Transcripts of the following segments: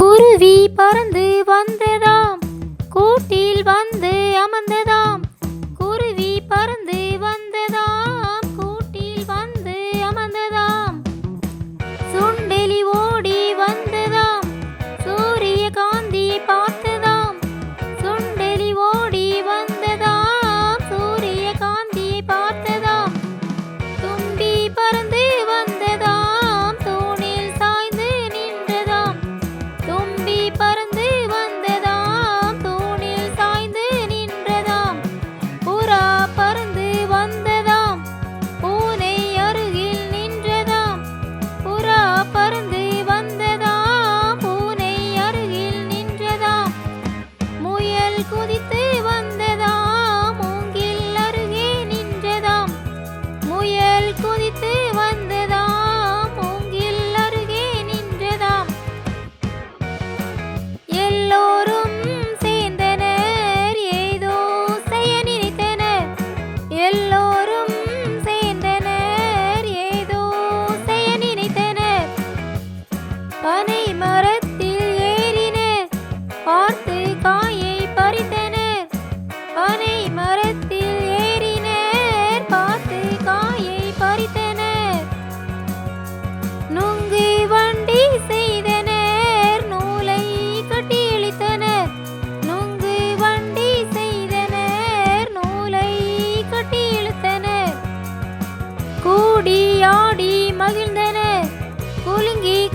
குருவி பறந்து வந்ததா?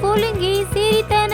கொலுங்கி சிரித்த